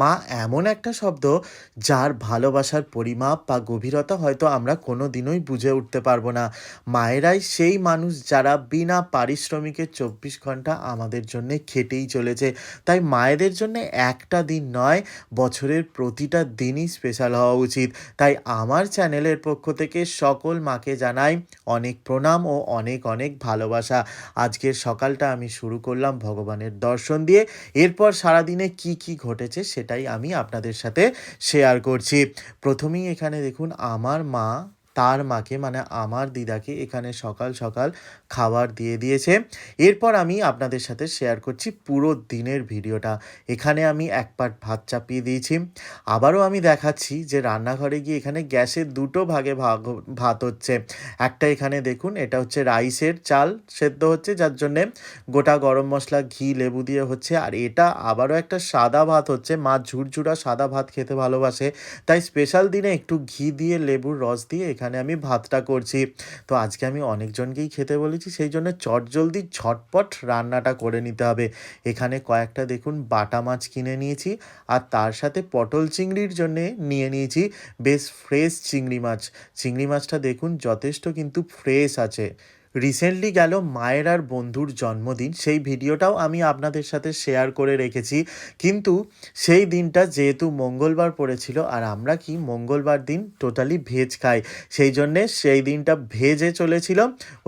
মা এমন একটা শব্দ যার ভালোবাসার পরিমাপ বা গভীরতা হয়তো আমরা কোনো দিনই বুঝে উঠতে পারব না। মায়েরাই সেই মানুষ যারা বিনা পারিশ্রমিকে চব্বিশ ঘণ্টা আমাদের জন্যে খেটেই চলেছে। তাই মায়েদের জন্য একটা দিন নয়, বছরের প্রতিটা দিনই স্পেশাল হওয়া উচিত। তাই আমার চ্যানেলের পক্ষ থেকে সকল মাকে জানাই অনেক প্রণাম ও অনেক অনেক ভালোবাসা। আজকের সকালটা আমি শুরু করলাম ভগবানের দর্শন দিয়ে। এরপর সারাদিনে কি কি ঘটেছে সেটাই আমি আপনাদের সাথে শেয়ার করছি। প্রথমেই এখানে দেখুন আমার মা তার মাকে মানে আমার দিদাকে এখানে সকাল সকাল খাবার দিয়ে দিয়েছে। এরপর আমি আপনাদের সাথে শেয়ার করছি পুরো দিনের ভিডিওটা। এখানে আমি এক পাট ভাত চাপিয়ে দিয়েছি। আবারও আমি দেখাচ্ছি যে রান্নাঘরে গিয়ে এখানে গ্যাসের দুটো ভাগে ভাগ ভাত হচ্ছে। একটা এখানে দেখুন, এটা হচ্ছে রাইসের চাল সেদ্ধ হচ্ছে, যার জন্যে গোটা গরম মশলা, ঘি, লেবু দিয়ে হচ্ছে। আর এটা আবারও একটা সাদা ভাত হচ্ছে। মা ঝুরঝুরা সাদা ভাত খেতে ভালোবাসে। তাই স্পেশাল দিনে একটু ঘি দিয়ে, লেবুর রস দিয়ে এখানে আমি ভাতটা করছি। তো আজকে আমি অনেকজনকেই খেতে বলেছি, সেই জন্য চটজলদি ঝটপট রান্নাটা করে নিতে হবে। এখানে কয়েকটা দেখুন বাটা মাছ কিনে নিয়েছি আর তার সাথে পটল চিংড়ির জন্যে নিয়ে নিয়েছি বেশ ফ্রেশ চিংড়ি মাছ। চিংড়ি মাছটা দেখুন যথেষ্ট কিন্তু ফ্রেশ আছে। রিসেন্টলি গেল মায়ের আর বন্ধুর জন্মদিন। সেই ভিডিওটাও আমি আপনাদের সাথে শেয়ার করে রেখেছি। কিন্তু সেই দিনটা যেহেতু মঙ্গলবার পড়েছিল, আর আমরা কি মঙ্গলবার দিন টোটালি ভেজ খাই, সেই জন্যে সেই দিনটা ভেজে চলেছিল।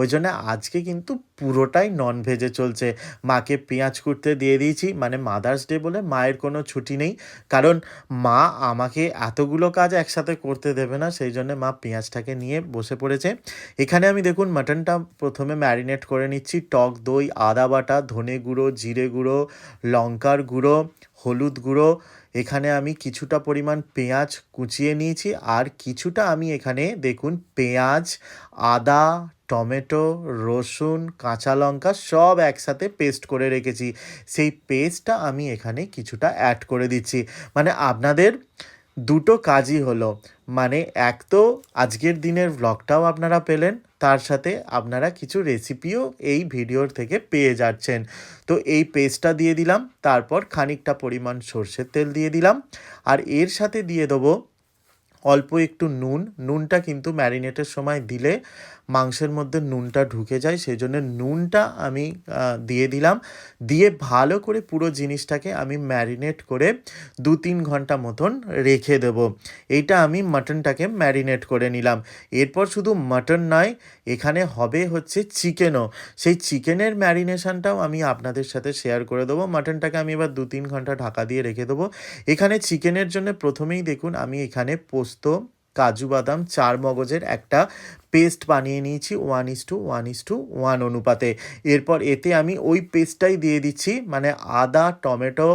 ওই জন্য আজকে কিন্তু পুরোটাই নন ভেজে চলছে। মাকে পেঁয়াজ কুটতে দিয়ে দিয়েছি মানে মাদার্স ডে বলে মায়ের কোনো ছুটি নেই। কারণ মা আমাকে এতগুলো কাজ একসাথে করতে দেবে না, সেই জন্য মা পেঁয়াজটাকে নিয়ে বসে পড়েছে। এখানে আমি দেখুন মাটনটা প্রথমে ম্যারিনেট করে নিচ্ছি। টক দই, আদা বাটা, ধনে গুঁড়ো, জিরে গুঁড়ো, লঙ্কার গুঁড়ো, হলুদ গুঁড়ো। এখানে আমি কিছুটা পরিমাণ পেঁয়াজ কুচিয়ে নিয়েছি আর কিছুটা আমি এখানে দেখুন পেঁয়াজ, আদা, টমেটো, রসুন, কাঁচা লঙ্কা সব একসাথে পেস্ট করে রেখেছি। সেই পেস্টটা আমি এখানে কিছুটা অ্যাড করে দিচ্ছি। মানে আপনাদের দুটো কাজই হলো। মানে এক তো আজকের দিনের ব্লগটাও আপনারা পেলেন, তার সাথে আপনারা কিছু রেসিপিও এই ভিডিওর থেকে পেয়ে যাচ্ছেন। তো এই পেস্টটা দিয়ে দিলাম, তারপর খানিকটা পরিমাণ সর্ষের তেল দিয়ে দিলাম, আর এর সাথে দিয়ে দেবো অল্প একটু নুন। নুনটা কিন্তু ম্যারিনেটের সময় দিলে মাংসের মধ্যে নুনটা ঢুকে যায় সেই জন্য নুনটা আমি দিয়ে দিলাম। দিয়ে ভালো করে পুরো জিনিসটাকে আমি ম্যারিনেট করে দু তিন ঘণ্টা মতন রেখে দেব। এইটা আমি মাটনটাকে ম্যারিনেট করে নিলাম। এরপর শুধু মাটন নয়, এখানে হবে হচ্ছে চিকেনও। সেই চিকেনের ম্যারিনেশনটাও আমি আপনাদের সাথে শেয়ার করে দেবো। মাটনটাকে আমি এবার দু তিন ঘণ্টা ঢাকা দিয়ে রেখে দেবো। এখানে চিকেনের জন্য প্রথমেই দেখুন, আমি এখানে পোস্ত কাজু বাদাম চার মগজের একটা পেস্ট বানিয়ে নিয়েছি one is to one is to one অনুপাতে। এরপর এতে আমি ওই পেস্টটাই দিয়ে দিচ্ছি মানে আদা টমেটো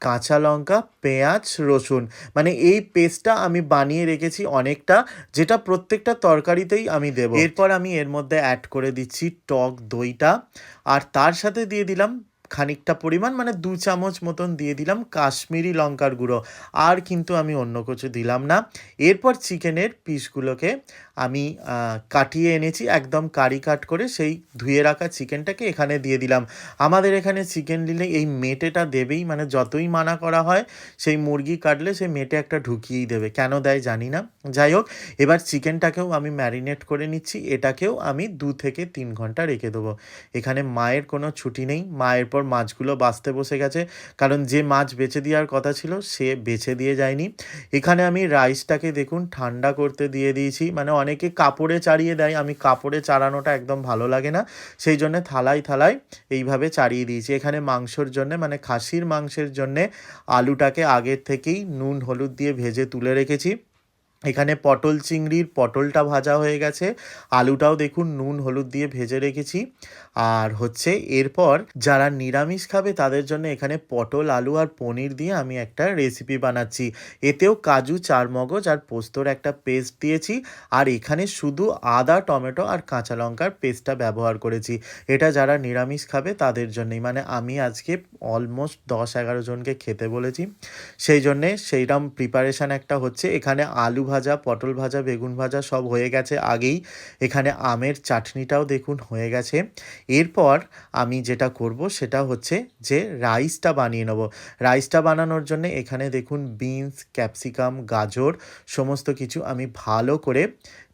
কাঁচা লঙ্কা পেঁয়াজ রসুন। মানে এই পেস্টটা আমি বানিয়ে রেখেছি অনেকটা যেটা প্রত্যেকটা তরকারিতেই আমি দেব। এরপর আমি এর মধ্যে অ্যাড করে দিচ্ছি টক দইটা আর তার সাথে দিয়ে দিলাম খানিকটা পরিমাণ মানে দু চামচ মতন দিয়ে দিলাম কাশ্মীরি লঙ্কার গুঁড়ো। আর কিন্তু আমি অন্য কিছু দিলাম না। এরপর চিকেনের পিসগুলোকে আমি কাটিয়ে এনেছি, একদম কারি কাট করে সেই ধুয়ে রাখা চিকেনটাকে এখানে দিয়ে দিলাম। আমাদের এখানে চিকেন নিলে এই মেটেটা দেবেই মানে যতই মানা করা হয়, সেই মুরগি কাটলে সেই মেটে একটা ঢুকিয়েই দেবে। কেন দেয় জানি না। যাই হোক, এবার চিকেনটাকেও আমি ম্যারিনেট করে নিচ্ছি, এটাকেও আমি দু থেকে তিন ঘণ্টা রেখে দেবো। এখানে মায়ের কোনো ছুটি নেই, মায়ের পর মাছগুলো বাঁচতে বসে গেছে, কারণ যে মাছ বেছে দেওয়ার কথা ছিল, সে বেছে দিয়ে যায়নি। এখানে আমি রাইসটাকে দেখুন, ঠান্ডা করতে দিয়ে দিয়েছি মানে অনেকে কাপড়ে চাড়িয়ে দেয়, আমি কাপড়ে চাড়ানোটা একদম ভালো লাগে না। সেই জন্য থালায় থালায় এইভাবে চাড়িয়ে দিয়েছি। এখানে মাংসর জন্যে মানে খাসির মাংসের জন্যে আলুটাকে আগের থেকেই নুন, হলুদ দিয়ে ভেজে তুলে রেখেছি। এখানে পটল চিংড়ির পটলটা ভাজা হয়ে গেছে। আলুটাও দেখুন নুন, হলুদ দিয়ে ভেজে রেখেছি। আর হচ্ছে এরপর যারা নিরামিষ খাবে তাদের জন্য এখানে পটল, আলু আর পনির দিয়ে আমি একটা রেসিপি বানাচ্ছি। এতেও কাজু, চারমগজ আর পোস্তর একটা পেস্ট দিয়েছি। আর এখানে শুধু আদা, টমেটো আর কাঁচা লঙ্কার পেস্টটা ব্যবহার করেছি। এটা যারা নিরামিষ খাবে তাদের জন্যই। মানে আমি আজকে অলমোস্ট দশ এগারো জনকে খেতে বলেছি। সেই জন্যে সেইরকম প্রিপারেশান একটা হচ্ছে। এখানে আলু ভাজা, পটল ভাজা, বেগুন ভাজা সব হয়ে গেছে। আগেই এখানে আমের চাটনিটাও দেখুন হয়ে গেছে। এরপর আমি যেটা করব সেটা হচ্ছে যে রাইসটা বানিয়ে নেব। রাইসটা বানানোর জন্য এখানে দেখুন বিনস, ক্যাপসিকাম, গাজর সমস্ত কিছু আমি ভালো করে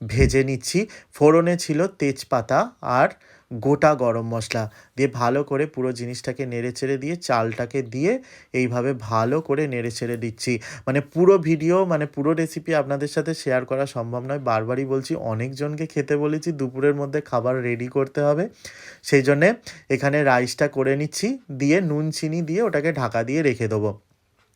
ভেজে নিচ্ছি। ফোড়নে ছিল তেজপাতা আর গোটা গরম মশলা দিয়ে ভালো করে পুরো জিনিসটাকে নেড়ে ছেড়ে দিয়ে চালটাকে দিয়ে এইভাবে ভালো করে নেড়ে ছেড়ে দিচ্ছি। মানে পুরো ভিডিও মানে পুরো রেসিপি আপনাদের সাথে শেয়ার করা সম্ভব নয়। বারবারই বলছি, অনেকজনকে খেতে বলেছি, দুপুরের মধ্যে খাবার রেডি করতে হবে। সেই জন্যে এখানে রাইসটা করে নিচ্ছি, দিয়ে নুন, চিনি দিয়ে ওটাকে ঢাকা দিয়ে রেখে দেবো।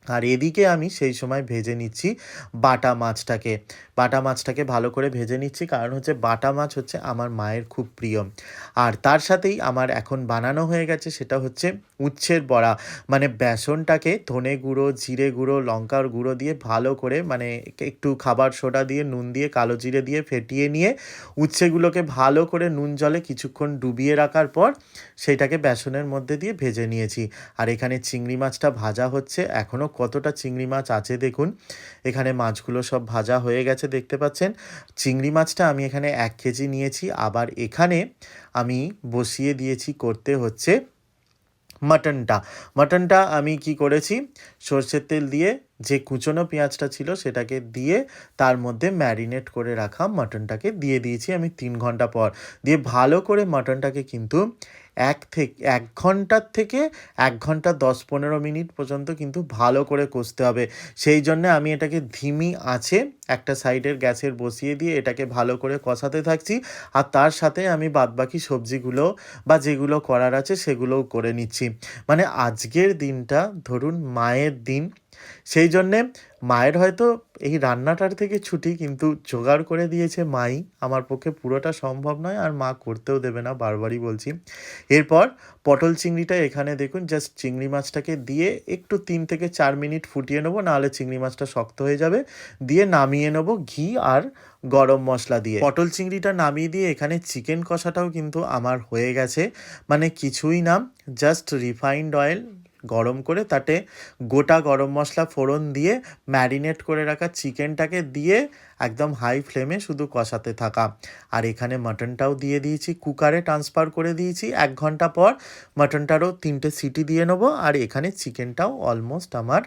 আর এদিকে আমি সেই সময় ভেজে নিচ্ছি বাটা মাছটাকে। বাটা মাছটাকে ভালো করে ভেজে নিচ্ছি। কারণ হচ্ছে বাটা মাছ হচ্ছে আমার মায়ের খুব প্রিয়। আর তার সাথেই আমার এখন বানানো হয়ে গেছে সেটা হচ্ছে উচ্ছের বড়া। মানে বেসনটাকে ধনে গুঁড়ো, জিরে গুঁড়ো, লঙ্কার গুঁড়ো দিয়ে ভালো করে মানে একটু খাবার সোডা দিয়ে, নুন দিয়ে, কালো জিরে দিয়ে ফেটিয়ে নিয়ে উচ্ছেগুলোকে ভালো করে নুন জলে কিছুক্ষণ ডুবিয়ে রাখার পর সেইটাকে বেসনের মধ্যে দিয়ে ভেজে নিয়েছি। আর এখানে চিংড়ি মাছটা ভাজা হচ্ছে। এখনও কতটা চিংড়ি মাছ আছে দেখুন। এখানে মাছগুলো সব ভাজা হয়ে গেছে। দেখতে পাচ্ছেন। চিংড়ি মাছটা আমি এখানে এক কেজি নিয়েছি। আবার এখানে আমি বসিয়ে দিয়েছি করতে হচ্ছে মাটনটা। মাটনটা আমি কি করেছি? সর্ষের তেল দিয়ে যে কুচনো পেঁয়াজটা ছিল সেটাকে দিয়ে তার মধ্যে ম্যারিনেট করে রাখা মাটনটাকে দিয়ে দিয়েছি আমি তিন ঘণ্টা পর। দিয়ে ভালো করে মাটনটাকে কিন্তু এক থেকে, এক ঘণ্টার থেকে এক ঘণ্টা দশ পনেরো মিনিট পর্যন্ত কিন্তু ভালো করে কষতে হবে। সেই জন্য আমি এটাকে ধিমি আছে, একটা সাইডের গ্যাসের বসিয়ে দিয়ে এটাকে ভালো করে কষাতে থাকছি। আর তার সাথে আমি বাদবাকি সবজিগুলো বা যেগুলো করার আছে সেগুলোও করে নিচ্ছি। মানে আজকের দিনটা ধরুন মায়ের দিন, সেই জন্যে মায়ের হয়তো এই রান্নাটার থেকে ছুটি, কিন্তু জোগাড় করে দিয়েছে মাই। আমার পক্ষে পুরোটা সম্ভব নয় আর মা করতেও দেবে না, বারবারই বলছি। এরপর পটল চিংড়িটা এখানে দেখুন জাস্ট চিংড়ি মাছটাকে দিয়ে একটু তিন থেকে চার মিনিট ফুটিয়ে নেব, নাহলে চিংড়ি মাছটা শক্ত হয়ে যাবে। দিয়ে নামিয়ে নেব ঘি আর গরম মশলা দিয়ে। পটল চিংড়িটা নামিয়ে দিয়ে এখানে চিকেন কষাটাও কিন্তু আমার হয়ে গেছে। মানে কিছুই না জাস্ট রিফাইন্ড অয়েল গরম করে তাতে গোটা গরম মশলা ফোড়ন দিয়ে ম্যারিনেট করে রাখা চিকেনটাকে দিয়ে একদম হাই ফ্লেমে শুধু কষাতে থাকা। আর এখানে মাটনটাও দিয়ে দিয়েছি কুকারে ট্রান্সফার করে দিয়েছি। এক ঘণ্টা পর মাটনটারও তিনটে সিটি দিয়ে নেব। আর এখানে চিকেনটাও অলমোস্ট আমার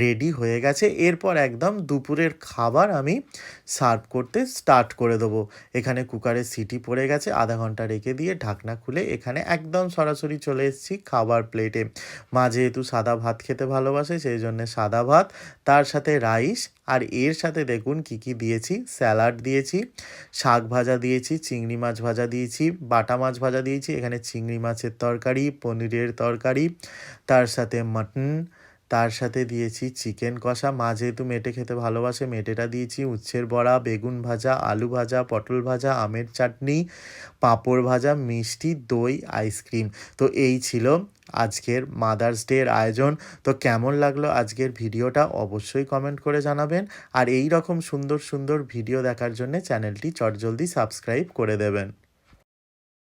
রেডি হয়ে গেছে। এরপর একদম দুপুরের খাবার আমি সার্ভ করতে স্টার্ট করে দেবো। এখানে কুকারে সিটি পড়ে গেছে, আধা ঘণ্টা রেখে দিয়ে ঢাকনা খুলে এখানে একদম সরাসরি চলে এসেছি খাবার প্লেটে মা যেহেতু সাদা ভাত খেতে ভালোবাসে, সেই জন্য সাদা ভাত, তার সাথে রাইস আর এর সাথে দেখুন কি কি দিয়েছি? স্যালাড দিয়েছি, শাক ভাজা দিয়েছি, চিংড়ি মাছ ভাজা দিয়েছি, বাটা মাছ ভাজা দিয়েছি, এখানে চিংড়ি মাছের তরকারি, পনিরের তরকারি, তার সাথে মাটন তার সাথে দিয়েছি চিকেন কষা। মা যেহেতু মেটে খেতে ভালোবাসে, মেটেটা দিয়েছি উচ্ছের বড়া, বেগুন ভাজা, আলু ভাজা, পটল ভাজা, আমের চাটনি, পাঁপড় ভাজা, মিষ্টি, দই, আইসক্রিম। তো এই ছিল আজকের মাদার্স ডের আয়োজন। তো কেমন লাগল আজকের ভিডিওটা অবশ্যই কমেন্ট করে জানাবেন। আর এই রকম সুন্দর সুন্দর ভিডিও দেখার জন্য চ্যানেলটি চটজলদি সাবস্ক্রাইব করে দেবেন।